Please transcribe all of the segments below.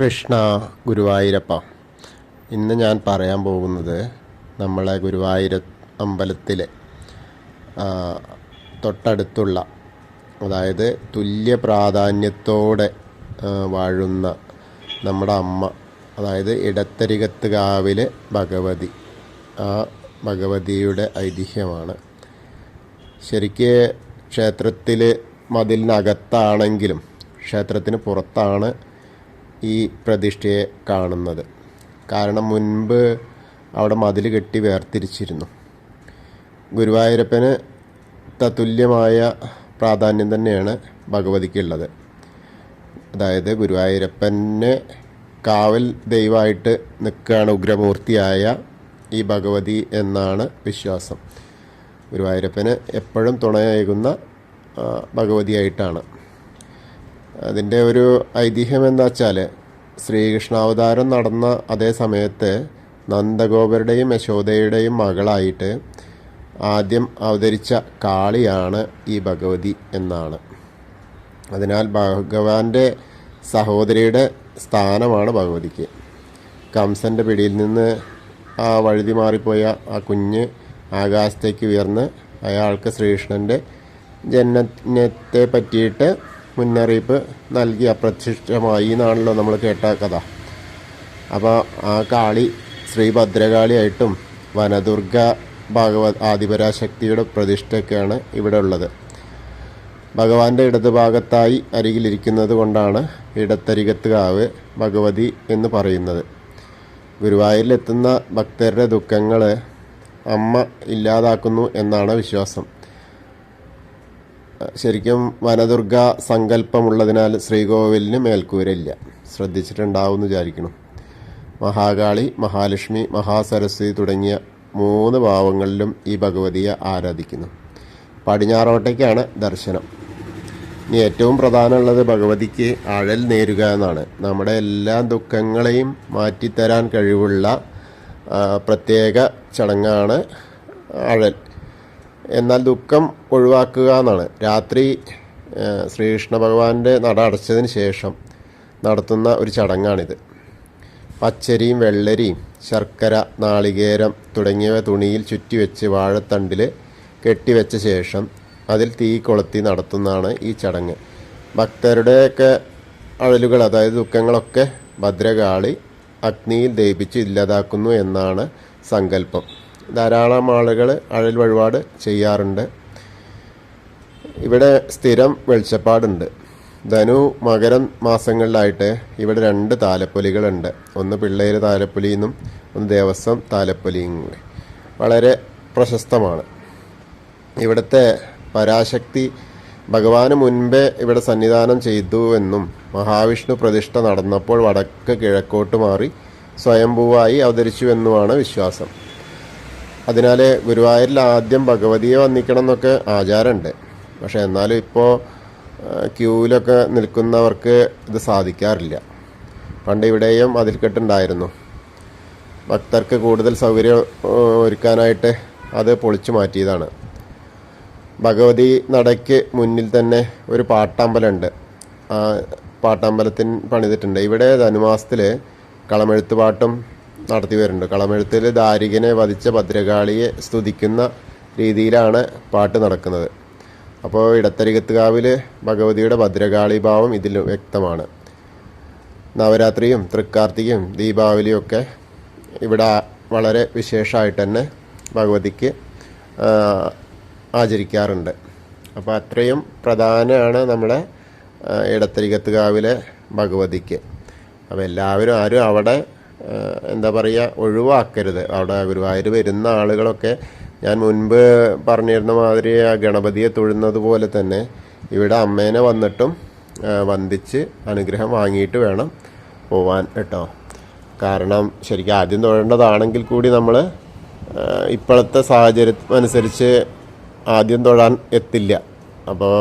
കൃഷ്ണ ഗുരുവായൂരപ്പ. ഇന്ന് ഞാൻ പറയാൻ പോകുന്നത് നമ്മളെ ഗുരുവായൂര അമ്പലത്തിലെ തൊട്ടടുത്തുള്ള അതായത് തുല്യ പ്രാധാന്യത്തോടെ വാഴുന്ന നമ്മുടെ അമ്മ അതായത് ഇടത്തരികത്ത് കാവിലെ ഭഗവതി. ആ ഭഗവതിയുടെ ഐതിഹ്യമാണ്. ശരിക്ക് ക്ഷേത്രത്തിൽ മതിലിനകത്താണെങ്കിലും ക്ഷേത്രത്തിന് പുറത്താണ് ഈ പ്രതിഷ്ഠയെ കാണുന്നത്. കാരണം മുൻപ് അവിടെ മതിൽ കെട്ടി വേർതിരിച്ചിരുന്നു. ഗുരുവായൂരപ്പന് തത്തുല്യമായ പ്രാധാന്യം തന്നെയാണ് ഭഗവതിക്കുള്ളത് അതായത് ഗുരുവായൂരപ്പന് കാവൽ ദൈവമായിട്ട് നിൽക്കുകയാണ് ഉഗ്രമൂർത്തിയായ ഈ ഭഗവതി എന്നാണ് വിശ്വാസം. ഗുരുവായൂരപ്പന് എപ്പോഴും തുണയേകുന്ന ഭഗവതിയായിട്ടാണ്. അതിന്റെ ഒരു ഐതിഹ്യം എന്താ വെച്ചാൽ ശ്രീകൃഷ്ണാവതാരം നടന്ന അതേ സമയത്ത് നന്ദഗോപരുടെയും യശോദയുടെയും മകളായിട്ട് ആദ്യം അവതരിച്ച കാളിയാണ് ഈ ഭഗവതി എന്നാണ്. അതിനാൽ ഭഗവാന്റെ സഹോദരിയുടെ സ്ഥാനമാണ് ഭഗവതിക്ക്. കംസന്റെ പിടിയിൽ നിന്ന് ആ വഴുതി മാറിപ്പോയ ആ കുഞ്ഞ് ആകാശത്തേക്ക് ഉയർന്ന് അയാൾക്ക് ശ്രീകൃഷ്ണന്റെ ജനനത്തെ പറ്റിയിട്ട് മുന്നറിയിപ്പ് നൽകി അപ്രത്യക്ഷമായി എന്നാണല്ലോ നമ്മൾ കേട്ട കഥ. അപ്പോൾ ആ കാളി ശ്രീ ഭദ്രകാളിയായിട്ടും വനദുർഗ ഭാഗവത് ആദിപരാശക്തിയുടെ പ്രതിഷ്ഠയൊക്കെയാണ് ഇവിടെ ഉള്ളത്. ഭഗവാന്റെ ഇടതുഭാഗത്തായി അരികിലിരിക്കുന്നത് കൊണ്ടാണ് ഇടത്തരികത്ത് കാവ് ഭഗവതി എന്ന് പറയുന്നത്. ഗുരുവായൂരിലെത്തുന്ന ഭക്തരുടെ ദുഃഖങ്ങൾ അമ്മ ഇല്ലാതാക്കുന്നു എന്നാണ് വിശ്വാസം. ശരിക്കും വനദുർഗ സങ്കല്പമുള്ളതിനാൽ ശ്രീകോവിലിന് മേൽക്കൂരയില്ല. ശ്രദ്ധിച്ചിട്ടുണ്ടാവും വിചാരിക്കണം. മഹാകാളി മഹാലക്ഷ്മി മഹാസരസ്വതി തുടങ്ങിയ മൂന്ന് ഭാവങ്ങളിലും ഈ ഭഗവതിയെ ആരാധിക്കുന്നു. പടിഞ്ഞാറോട്ടേക്കാണ് ദർശനം. ഇനി ഏറ്റവും പ്രധാനമുള്ളത് ഭഗവതിക്ക് അഴൽ നേരുക എന്നാണ്. നമ്മുടെ എല്ലാ ദുഃഖങ്ങളെയും മാറ്റിത്തരാൻ കഴിവുള്ള പ്രത്യേക ചടങ്ങാണ് അഴൽ. എന്നാൽ ദുഃഖം ഒഴിവാക്കുക എന്നാണ്. രാത്രി ശ്രീകൃഷ്ണ ഭഗവാന്റെ നട അടച്ചതിന് ശേഷം നടത്തുന്ന ഒരു ചടങ്ങാണിത്. പച്ചരിയും വെള്ളരിയും ശർക്കര നാളികേരം തുടങ്ങിയവ തുണിയിൽ ചുറ്റിവെച്ച് വാഴത്തണ്ടിൽ കെട്ടിവെച്ച ശേഷം അതിൽ തീ കൊളുത്തി നടത്തുന്നതാണ് ഈ ചടങ്ങ്. ഭക്തരുടെയൊക്കെ അഴലുകൾ അതായത് ദുഃഖങ്ങളൊക്കെ ഭദ്രകാളി അഗ്നിയിൽ ദഹിപ്പിച്ച് ഇല്ലാതാക്കുന്നു എന്നാണ് സങ്കല്പം. ധാരാളം ആളുകൾ അഴൽ വഴിപാട് ചെയ്യാറുണ്ട്. ഇവിടെ സ്ഥിരം വെളിച്ചപ്പാടുണ്ട്. ധനു മകരം മാസങ്ങളിലായിട്ട് ഇവിടെ രണ്ട് താലപ്പൊലികളുണ്ട്. ഒന്ന് പിള്ളേര് താലപ്പൊലി എന്നും ഒന്ന് ദേവസ്വം താലപ്പൊലിയും വളരെ പ്രശസ്തമാണ്. ഇവിടുത്തെ പരാശക്തി ഭഗവാന് മുൻപേ ഇവിടെ സന്നിധാനം ചെയ്തു എന്നും മഹാവിഷ്ണു പ്രതിഷ്ഠ നടന്നപ്പോൾ വടക്ക് കിഴക്കോട്ട് മാറി സ്വയംഭൂവായി അവതരിച്ചുവെന്നുമാണ് വിശ്വാസം. അതിനാൽ ഗുരുവായൂരിൽ ആദ്യം ഭഗവതിയെ വന്നിക്കണം എന്നൊക്കെ ആചാരമുണ്ട്. പക്ഷേ എന്നാലും ഇപ്പോൾ ക്യൂവിലൊക്കെ നിൽക്കുന്നവർക്ക് ഇത് സാധിക്കാറില്ല. പണ്ട് ഇവിടെയും അതിൽക്കെട്ടുണ്ടായിരുന്നു. ഭക്തർക്ക് കൂടുതൽ സൗകര്യം ഒരുക്കാനായിട്ട് അത് പൊളിച്ചു മാറ്റിയതാണ്. ഭഗവതി നടയ്ക്ക് മുന്നിൽ തന്നെ ഒരു പാട്ടമ്പലമുണ്ട്. ആ പാട്ടമ്പലത്തിന് പണിതിട്ടുണ്ട്. ഇവിടെ ധനുമാസത്തിൽ കളമെഴുത്ത് പാട്ടും നടത്തി വരുന്നുണ്ട്. കളമെഴുത്തിൽ ദാരികനെ വധിച്ച ഭദ്രകാളിയെ സ്തുതിക്കുന്ന രീതിയിലാണ് പാട്ട് നടക്കുന്നത്. അപ്പോൾ ഇടത്തരികത്തുകാവിൽ ഭഗവതിയുടെ ഭദ്രകാളി ഭാവം ഇതിൽ വ്യക്തമാണ്. നവരാത്രിയും തൃക്കാർത്തികയും ദീപാവലിയും ഒക്കെ ഇവിടെ വളരെ വിശേഷമായിട്ട് തന്നെ ഭഗവതിക്ക് ആചരിക്കാറുണ്ട്. അപ്പോൾ അത്രയും പ്രധാനമാണ് നമ്മുടെ ഇടത്തരികത്തുകാവിലെ ഭഗവതിക്ക്. അപ്പോൾ എല്ലാവരും ആരും അവിടെ എന്താ പറയുക ഒഴിവാക്കരുത്. അവിടെ ഗുരുവായൂർ വരുന്ന ആളുകളൊക്കെ ഞാൻ മുൻപ് പറഞ്ഞിരുന്ന മാതിരി ആ ഗണപതിയെ തൊഴുന്നത് പോലെ തന്നെ ഇവിടെ അമ്മേനെ വന്നിട്ടും വന്ദിച്ച് അനുഗ്രഹം വാങ്ങിയിട്ട് വേണം പോവാൻ കേട്ടോ. കാരണം ശരിക്കും ആദ്യം തൊഴേണ്ടതാണെങ്കിൽ കൂടി നമ്മൾ ഇപ്പോഴത്തെ സാഹചര്യം അനുസരിച്ച് ആദ്യം തൊഴാൻ എത്തില്ല. അപ്പോൾ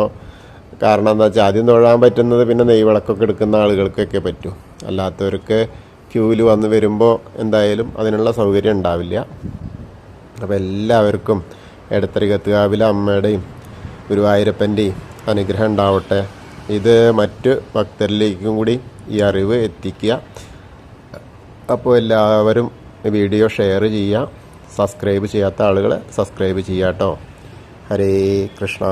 കാരണം എന്താ വെച്ചാൽ ആദ്യം തൊഴാൻ പറ്റുന്നത് പിന്നെ നെയ്വിളക്കൊക്കെ എടുക്കുന്ന ആളുകൾക്കൊക്കെ പറ്റൂ. അല്ലാത്തവർക്ക് ക്യൂവിൽ വന്ന് വരുമ്പോൾ എന്തായാലും അതിനുള്ള സൗകര്യം ഉണ്ടാവില്ല. അപ്പോൾ എല്ലാവർക്കും എടത്തരികത്തുകാവിലെ അമ്മയുടെയും ഗുരുവായൂരപ്പന്റെയും അനുഗ്രഹം ഉണ്ടാവട്ടെ. ഇത് മറ്റ് ഭക്തരിലേക്കും കൂടി ഈ അറിവ് എത്തിക്കുക. അപ്പോൾ എല്ലാവരും വീഡിയോ ഷെയർ ചെയ്യുക. സബ്സ്ക്രൈബ് ചെയ്യാത്ത ആളുകൾ സബ്സ്ക്രൈബ് ചെയ്യാട്ടോ. ഹരേ കൃഷ്ണ.